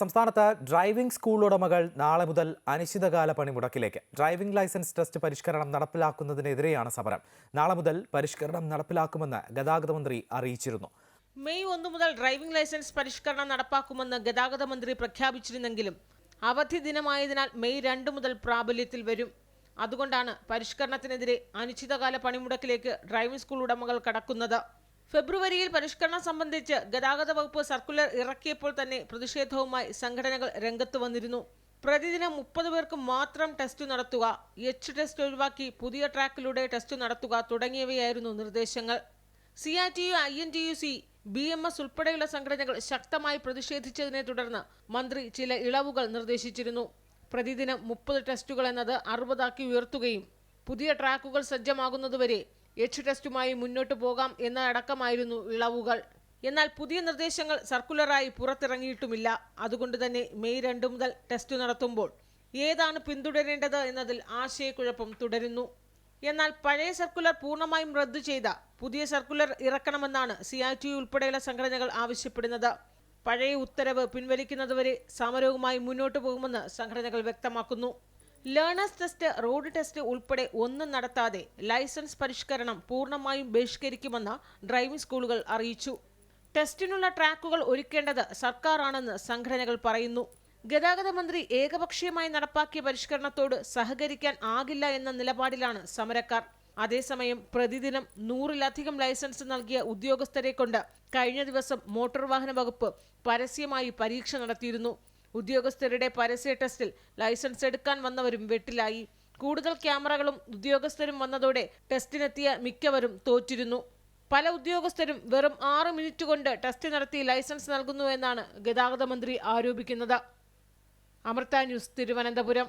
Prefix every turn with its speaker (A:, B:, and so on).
A: സംസ്ഥാനത്ത് driving school ഉടമകൾ നാളെ മുതൽ അനിശ്ചിതകാല പണിമുടക്കിലേക്ക് ഡ്രൈവിംഗ് ലൈസൻസ് ടെസ്റ്റ് പരിഷ്കരണം നടപ്പിലാക്കുന്നതിനെതിരെയാണ് സമരം. നാളെ മുതൽ പരിഷ്കരണം നടപ്പിലാക്കുമെന്ന് ഗതാഗത മന്ത്രി അറിയിച്ചിരുന്നു.
B: മെയ് ഒന്ന് മുതൽ ഡ്രൈവിംഗ് ലൈസൻസ് പരിഷ്കരണം നടപ്പാക്കുമെന്ന് ഗതാഗത മന്ത്രി പ്രഖ്യാപിച്ചിരുന്നെങ്കിലും അവധി ദിനമായതിനാൽ മെയ് രണ്ട് മുതൽ പ്രാബല്യത്തിൽ വരും. അതുകൊണ്ടാണ് പരിഷ്കരണത്തിനെതിരെ അനിശ്ചിതകാല പണിമുടക്കിലേക്ക് ഡ്രൈവിംഗ് സ്കൂൾ ഉടമകൾ കടക്കുന്നത്. ഫെബ്രുവരിയിൽ പരിഷ്കരണം സംബന്ധിച്ച് ഗതാഗത വകുപ്പ് സർക്കുലർ ഇറക്കിയപ്പോൾ തന്നെ പ്രതിഷേധവുമായി സംഘടനകൾ രംഗത്ത് വന്നിരുന്നു. പ്രതിദിനം മുപ്പത് പേർക്ക് മാത്രം ടെസ്റ്റ് നടത്തുക എച്ച് ടെസ്റ്റ് ഒഴിവാക്കി പുതിയ ട്രാക്കിലൂടെ ടെസ്റ്റ് നടത്തുക തുടങ്ങിയവയായിരുന്നു നിർദ്ദേശങ്ങൾ. C R T U I N T U C B M S ഉൾപ്പെടെയുള്ള സംഘടനകൾ ശക്തമായി പ്രതിഷേധിച്ചതിനെ തുടർന്ന് മന്ത്രി ചില ഇളവുകൾ നിർദ്ദേശിച്ചിരുന്നു. പ്രതിദിനം മുപ്പത് ടെസ്റ്റുകൾ എന്നത് അറുപതാക്കി ഉയർത്തുകയും പുതിയ ട്രാക്കുകൾ സജ്ജമാകുന്നതുവരെ എച്ച് ടെസ്റ്റുമായി മുന്നോട്ടു പോകാം എന്നടക്കമായിരുന്നു ഇളവുകൾ. എന്നാൽ പുതിയ നിർദ്ദേശങ്ങൾ സർക്കുലറായി പുറത്തിറങ്ങിയിട്ടുമില്ല. അതുകൊണ്ട് തന്നെ മെയ് രണ്ട് മുതൽ ടെസ്റ്റ് നടത്തുമ്പോൾ ഏതാണ് പിന്തുടരേണ്ടത് എന്നതിൽ ആശയക്കുഴപ്പം തുടരുന്നു. എന്നാൽ പഴയ സർക്കുലർ പൂർണമായും റദ്ദു ചെയ്ത പുതിയ സർക്കുലർ ഇറക്കണമെന്നാണ് സി ഐ ടി ഉൾപ്പെടെയുള്ള സംഘടനകൾ ആവശ്യപ്പെടുന്നത്. പഴയ ഉത്തരവ് പിൻവലിക്കുന്നതുവരെ സമരവുമായി മുന്നോട്ടു പോകുമെന്ന് സംഘടനകൾ വ്യക്തമാക്കുന്നു. ലേണേഴ്സ് ടെസ്റ്റ് റോഡ് ടെസ്റ്റ് ഉൾപ്പെടെ ഒന്നും നടത്താതെ ലൈസൻസ് പരിഷ്കരണം പൂർണമായും ബഹിഷ്കരിക്കുമെന്ന് ഡ്രൈവിംഗ് സ്കൂളുകൾ അറിയിച്ചു. ടെസ്റ്റിനുള്ള ട്രാക്കുകൾ ഒരുക്കേണ്ടത് സർക്കാരാണെന്ന് സംഘടനകൾ പറയുന്നു. ഗതാഗത മന്ത്രി ഏകപക്ഷീയമായി നടപ്പാക്കിയ പരിഷ്കരണത്തോട് സഹകരിക്കാൻ ആകില്ല എന്ന നിലപാടിലാണ് സമരക്കാർ. അതേസമയം പ്രതിദിനം നൂറിലധികം ലൈസൻസ് നൽകിയ ഉദ്യോഗസ്ഥരെ കൊണ്ട് കഴിഞ്ഞ ദിവസം മോട്ടോർ വാഹന വകുപ്പ് പരസ്യമായി പരീക്ഷ നടത്തിയിരുന്നു. ഉദ്യോഗസ്ഥരുടെ പരസ്യ ടെസ്റ്റിൽ ലൈസൻസ് എടുക്കാൻ വന്നവരും വെട്ടിലായി. കൂടുതൽ ക്യാമറകളും ഉദ്യോഗസ്ഥരും വന്നതോടെ ടെസ്റ്റിനെത്തിയ മിക്കവരും തോറ്റിരുന്നു. പല ഉദ്യോഗസ്ഥരും വെറും ആറ് മിനിറ്റ് കൊണ്ട് ടെസ്റ്റ് നടത്തി ലൈസൻസ് നൽകുന്നു എന്നാണ് ഗതാഗത മന്ത്രി ആരോപിക്കുന്നത്. അമൃത ന്യൂസ് തിരുവനന്തപുരം.